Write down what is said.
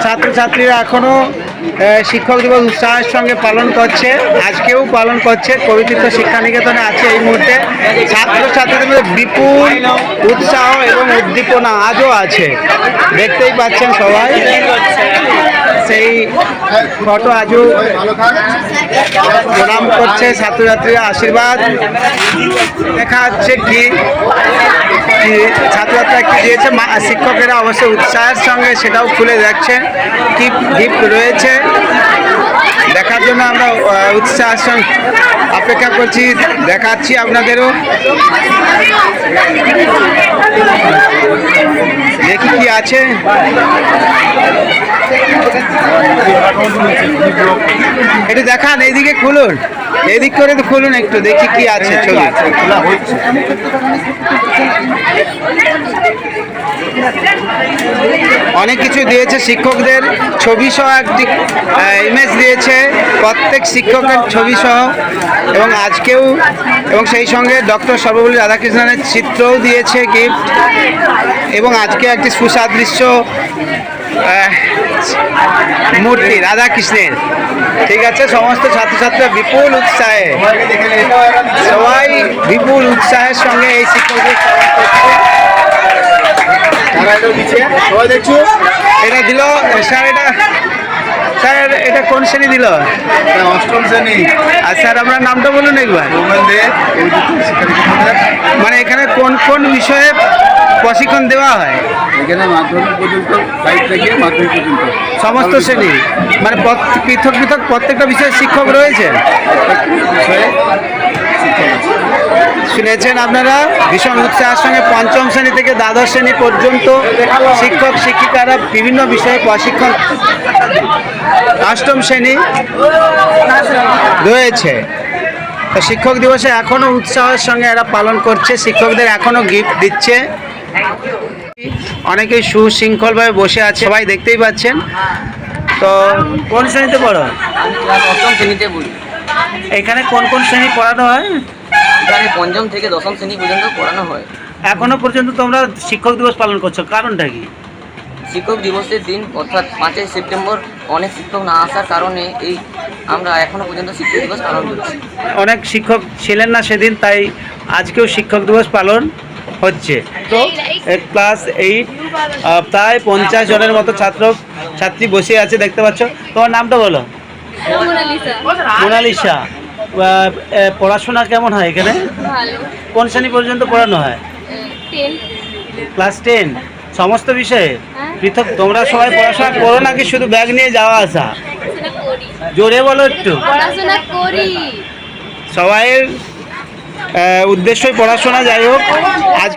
ছাত্রছাত্রীরা এখনও আহ, শিক্ষক দিবস উৎসাহের সঙ্গে পালন করছে। আজকেও পালন করছে। পবিত্র শিক্ষা নিকেতনে আছে এই মুহূর্তে। ছাত্রছাত্রীদের মধ্যে বিপুল উৎসাহ এবং উদ্দীপনা আজও আছে। দেখতেই পাচ্ছেন সবাই। সেই ফটো আজও প্রণাম করছে ছাত্রছাত্রীরা। আশীর্বাদ। দেখা যাচ্ছে কি? কি ছাত্রছাত্রীরা কি দিয়েছে? শিক্ষকেরা অবশ্যই উৎসাহের সঙ্গে সেটাও খুলে দেখছে কি গিফট রয়েছে। দেখার জন্য আমরা উৎসাহের সঙ্গে অপেক্ষা করছি, দেখাচ্ছি আপনাদেরও। দেখি কি আছে। একটু দেখান, এইদিকে খুলুন। এদিক করে তো খুলুন একটু দেখি কি আছে ছবি। অনেক কিছু দিয়েছে শিক্ষকদের ছবি সহ একটি ইমেজ দিয়েছে প্রত্যেক শিক্ষকের ছবি সহ এবং আজকেও এবং সেই সঙ্গে ডক্টর সর্বপল্লী রাধাকৃষ্ণনের চিত্রও দিয়েছে গিফট এবং আজকে একটি সুসাদৃশ্য মূর্তি রাধাকৃষ্ণের। ঠিক আছে সমস্ত ছাত্রছাত্রীরা বিপুল উৎসাহে। সবাই বিপুল উৎসাহের সঙ্গে এই শিক্ষকদের পালন করছে। এটা দিল স্যার এটা স্যার এটা কোন শ্রেণি দিল? অষ্টম শ্রেণি। আর স্যার আপনার নামটা বলুন একবার। মানে এখানে কোন কোন বিষয়ে প্রশিক্ষণ দেওয়া হয়? এখানে মাধ্যমিক পর্যন্ত থেকে মাধ্যমিক পর্যন্ত। সমস্ত শ্রেণি? মানে পৃথক পৃথক প্রত্যেকটা বিষয়ে শিক্ষক রয়েছে। শুনেছেন আপনারা? ভীষণ উৎসাহের সঙ্গে পঞ্চম শ্রেণি থেকে দ্বাদশ শ্রেণি পর্যন্ত শিক্ষক শিক্ষিকারা বিভিন্ন বিষয়ে প্রশিক্ষণ অষ্টম শ্রেণি রয়েছে। শিক্ষক দিবসে এখনও উৎসাহের সঙ্গে এরা পালন করছে শিক্ষকদের এখনও গিফট দিচ্ছে। অনেকেই সুশৃঙ্খলভাবে বসে আছে সবাই দেখতেই পাচ্ছেন। তো কোন শ্রেণীতে পড়ো? অষ্টম শ্রেণীতে পড়ি। এখানে কোন কোন শ্রেণি পড়ানো হয়? এখানে পঞ্চম থেকে দশম শ্রেণি পর্যন্ত পড়ানো হয়। এখনও পর্যন্ত তোমরা শিক্ষক দিবস পালন করছ কারণটা কি? শিক্ষক দিবসের দিন অর্থাৎ পাঁচই সেপ্টেম্বর অনেক শিক্ষক না আসার কারণে এই আমরা এখনও পর্যন্ত শিক্ষক দিবস পালন করছি। অনেক শিক্ষক ছিলেন না সেদিন তাই আজকেও শিক্ষক দিবস পালন হচ্ছে। তো ক্লাস এইট প্রায় পঞ্চাশ জনের মতো ছাত্র ছাত্রী বসে আছে দেখতে পাচ্ছ। তোমার নামটা বলো। মোনালিসা। পড়াশোনা কেমন হয় এখানে? কোন শ্রেণি পর্যন্ত পড়ানো হয়? ক্লাস টেন সমস্ত বিষয়ে? হ্যাঁ। পৃথক তোমরা সবাই পড়াশোনা করো নাকি শুধু ব্যাগ নিয়ে যাওয়া আসা? জোরে বলো একটু। সবাইয়ের উদ্দেশ্যই পড়াশোনা যাই হোক। আজ